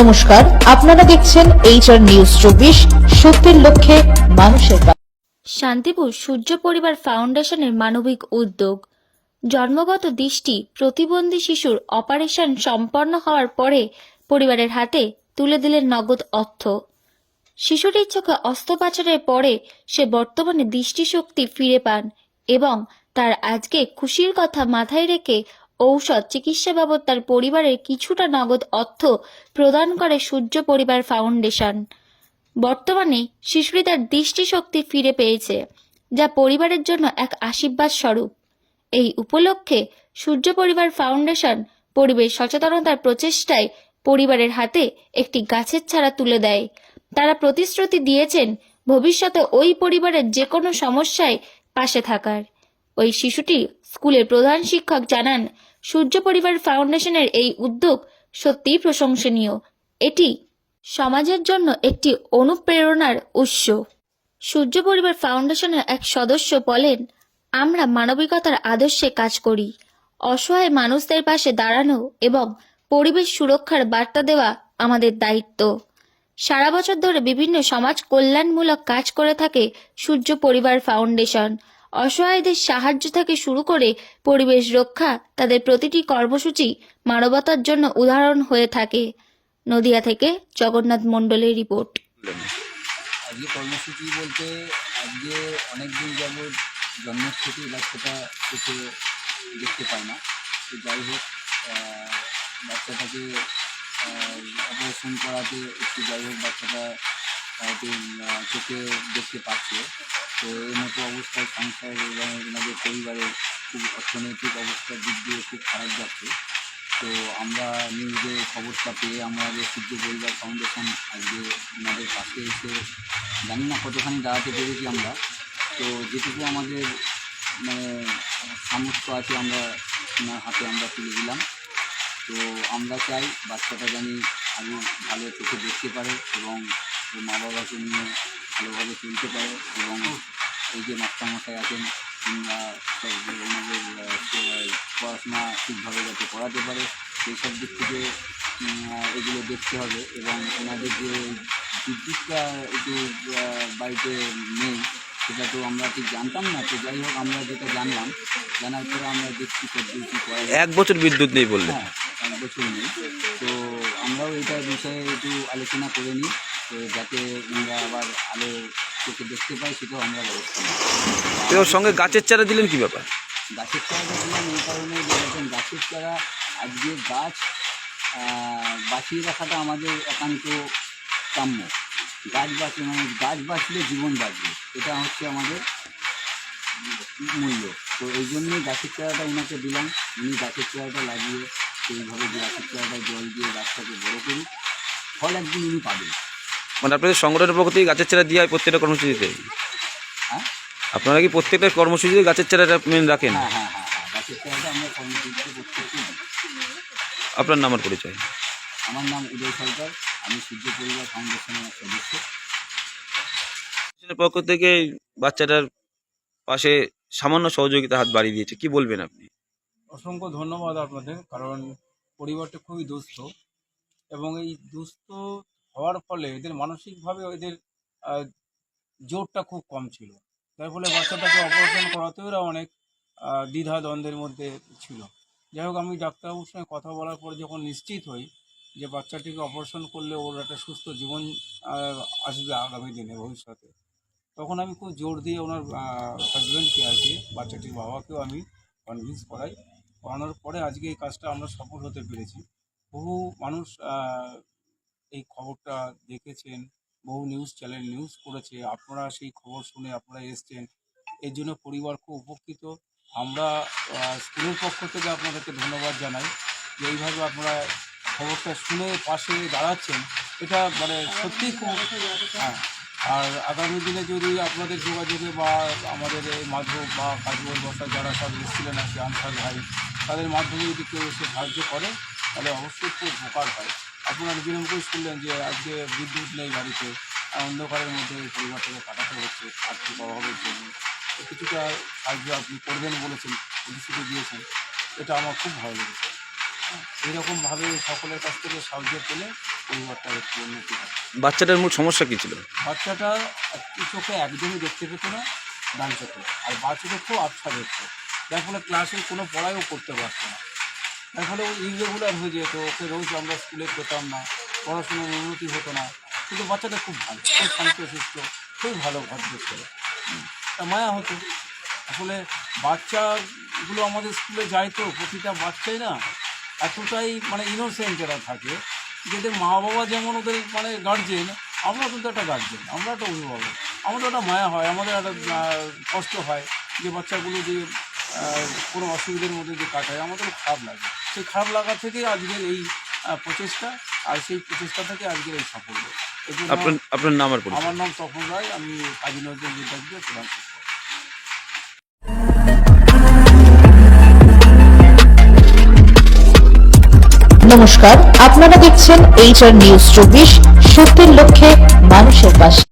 নমস্কার, আপনারা দেখছেন এইচআর নিউজ চব্বিশ, সত্যের লক্ষ্যে মানুষের শান্তিপুর সূর্য পরিবার ফাউন্ডেশনের মানবিক উদ্যোগ। জন্মগত দৃষ্টি প্রতিবন্ধী শিশুর অপারেশন সম্পন্ন হওয়ার পরে পরিবারের হাতে তুলে দিলেন নগদ অর্থ। শিশুটির চোখে অস্ত্রোপচারের পরে সে বর্তমানে দৃষ্টিশক্তি ফিরে পান এবং তার আজকে খুশির কথা মাথায় রেখে ঔষধ চিকিৎসা বাবদ তার পরিবারের কিছুটা নগদ অর্থ প্রদান করে সূর্য পরিবার ফাউন্ডেশন। বর্তমানে শিশুটি তার দৃষ্টিশক্তি ফিরে পেয়েছে, যা পরিবারের জন্য এক আশীর্বাদ স্বরূপ। এই উপলক্ষে সূর্য পরিবার ফাউন্ডেশন পরিবেশ সচেতনতার প্রচেষ্টায় পরিবারের হাতে একটি গাছের চারা তুলে দেয়। তারা প্রতিশ্রুতি দিয়েছেন ভবিষ্যতে ওই পরিবারের যে কোনো সমস্যায় পাশে থাকার। ওই শিশুটি স্কুলের প্রধান শিক্ষক জানান সূর্য পরিবার ফাউন্ডেশনের এই উদ্যোগ সত্যিই প্রশংসনীয়। এটি সমাজের জন্য একটি অনুপ্রেরণার উৎস। সূর্য পরিবার ফাউন্ডেশনের এক সদস্য বলেন, আমরা মানবিকতার আদর্শে কাজ করি। অসহায় মানুষদের পাশে দাঁড়ানো এবং পরিবেশ সুরক্ষার বার্তা দেওয়া আমাদের দায়িত্ব। সারা বছর ধরে বিভিন্ন সমাজ কল্যাণমূলক কাজ করে থাকে সূর্য পরিবার ফাউন্ডেশন। অসহায়দের সাহায্য থেকে শুরু করে পরিবেশ রক্ষা তাদের প্রতিটি কর্মসূচি মানবতার জন্য উদাহরণ হয়ে থাকে। নদিয়া থেকে জগন্নাথ মণ্ডলের রিপোর্ট। আজকে কর্মসূচি বলতে আজকে বাচ্চাটা দেখতে পায় না। তো যাই হোক বাচ্চাটাকে অপারেশন করাতে একটু যাই হোক, বাচ্চাটা চোখে দেখতে পাচ্ছে। তো এই মতো অবস্থায় সংসার এবং ওনাদের পরিবারের খুব অর্থনৈতিক অবস্থার দিক দিয়ে খুব খারাপ যাচ্ছে। তো আমরা নিউজে খবরটা পেয়ে আমাদের সূর্য পরিবার ফাউন্ডেশন আজকে ওনাদের পাশে এসে জানি না কতখানি দাঁড়াতে পেরেছি আমরা। তো যেটুকু আমাদের মানে সামর্থ্য আছে আমরা ওনার হাতে আমরা তুলে দিলাম। তো আমরা চাই বাচ্চাটা জানি আরও ভালো চোখে দেখতে পারে এবং মা বাবাকে নিয়ে ভালোভাবে চলতে পারে এবং এই যে মাস্টারমশাই আছেন ওনাদের পড়াশোনা ঠিকভাবে যাতে করাতে পারে সেই সব দিক থেকে এগুলো দেখতে হবে এবং ওনাদের যে বিদ্যুৎটা একটু বাড়িতে নেই সেটা তো আমরা ঠিক জানতাম না। তো যাই হোক আমরা যেটা জানলাম জানার পরে আমরা দেখছি কী করা এক বছর বিদ্যুৎ নেই বললে। হ্যাঁ এক বছর নেই। তো আমরাও এটার বিষয়ে একটু আলোচনা করে নিই। তো যাতে আমরা আবার আলো চোখে দেখতে পাই সেটাও আমরা ব্যবস্থা নিই তো ওর সঙ্গে গাছের চারা দিলেন কি ব্যাপার? গাছের চারা দিলাম এই কারণে গাছের চারা আজকে গাছ বাঁচিয়ে রাখাটা আমাদের একান্ত কাম্য। গাছ বাঁচে মানে গাছ বাঁচলে জীবন বাঁচবে এটা হচ্ছে আমাদের মূল্য। তো এই জন্যই গাছের চারাটা ওনাকে দিলাম। উনি গাছের চারাটা লাগিয়ে সেইভাবে গাছের চারাটা জল দিয়ে গাছটাকে বড় করি ফল একদিন উনি পাবেন। মানে আপনাদের সংগঠনের পক্ষ থেকে গাছের চারা দেওয়া হয় প্রত্যেকটা কর্মসূচিতে? হ্যাঁ? আপনারা কি প্রত্যেকটা কর্মসূচিতে গাছের চারাটা মেন রাখেন? হ্যাঁ হ্যাঁ আপনার নাম আর পরিচয়? আমার নাম উদয় সরকার আমি সূর্য পরিবার ফাউন্ডেশনের সদস্য। ফাউন্ডেশনের পক্ষ থেকে বাচ্চাটার পাশে সামান্য সহযোগিতা হাত বাড়িয়ে দিয়েছে কি বলবেন আপনি? অসংখ্য ধন্যবাদ আপনাদের কারণ পরিবারটা খুবই দুস্থ। এবং এই দুস্থ হওয়ার ফলে এদের মানসিকভাবে এদের জোরটা খুব কম ছিল। তার ফলে বাচ্চাটাকে অপারেশন করাতেও এরা অনেক দ্বিধা দ্বন্দ্বের মধ্যে ছিল। যাই হোক, আমি ডাক্তারবাবুর সঙ্গে কথা বলার পর যখন নিশ্চিত হই যে বাচ্চাটিকে অপারেশন করলে ওর একটা সুস্থ জীবন আসবে আগামী দিনে ভবিষ্যতে, তখন আমি খুব জোর দিয়ে ওনার হাজব্যান্ডকে আর কি, বাচ্চাটির বাবাকেও আমি কনভিন্স করাই। করানোর পরে আজকে এই কাজটা আমরা সফল হতে পেরেছি। বহু মানুষ এই খবরটা দেখেছেন, বহু নিউজ চ্যানেল নিউজ করেছে, আপনারা সেই খবর শুনে আপনারা এসছেন। এর জন্য পরিবার খুব উপকৃত। আমরা স্কুলের পক্ষ থেকে আপনাদেরকে ধন্যবাদ জানাই যে এইভাবে আপনারা খবরটা শুনে পাশে দাঁড়াচ্ছেন। এটা মানে সত্যিই খুব হ্যাঁ আর আগামী দিনে যদি আপনাদের যোগাযোগে বা আমাদের এই মাধব বা কাজল বসা যারা সব এসেছিলেন আর কি আনসার ভাই, তাদের মাধ্যমে যদি কেউ এসে সাহায্য করে, তাহলে অবশ্যই খুব উপকার হয়। আপনারা বিলম্ব করে শুনলেন যে আজকে বিদ্যুৎ নেই বাড়িতে অন্ধকারের মধ্যে এই পরিবারটাকে কাটাতে হচ্ছে আর্থিক অভাবের জন্য। তো কিছুটা সাহায্য আপনি করবেন বলেছেন প্রতিশ্রুতি দিয়েছেন। এটা আমার খুব ভালো লেগেছে। এইরকমভাবে সকলের কাছ থেকে সাহায্য পেলে পরিবারটার একটু উন্নতি হয়। বাচ্চাটার মূল সমস্যা কী ছিল? বাচ্চাটা একটি চোখে একদমই দেখতে পেত না ডান চোখে। আর বাচ্চাটা খুব আবছা দেখতো। যার ফলে ক্লাসে কোনো পড়াইও করতে পারতো না। ফলে ও ইরেগুলার হয়ে যেত, ওকে রোজ আমরা স্কুলে পেতাম না পড়াশোনার উন্নতি হতো না। কিন্তু বাচ্চাটা খুব ভালো, খুব শান্তশিষ্ট খুব ভালো ভদ্র ছিল। তা মায়া হতো। আসলে বাচ্চাগুলো আমাদের স্কুলে যায় তো, প্রতিটা বাচ্চাই না এতটাই মানে ইনোসেন্ট এরা থাকে যেদের মা বাবা যেমন ওদের মানে গার্জেন আমরা কিন্তু একটা গার্জেন আমরা একটা অভিভাবক। আমাদের একটা মায়া হয়, আমাদের একটা কষ্ট হয় যে বাচ্চাগুলো যে কোনো অসুবিধার মধ্যে যে কাটায়, আমাদের খারাপ লাগে। সেই খারাপ লাগা থেকে আজকের এই আহ, প্রচেষ্টা আর সেই প্রচেষ্টা থেকে আজকের এই সাফল্য। আপনার আপনার নাম আর আমার নাম তপন রায় আমি কাজী নজরুল প্রধান শিক্ষক। নমস্কার আপনারা দেখছেন এইচআর নিউজ চব্বিশ সত্যের লক্ষ্যে মানুষের পাশে।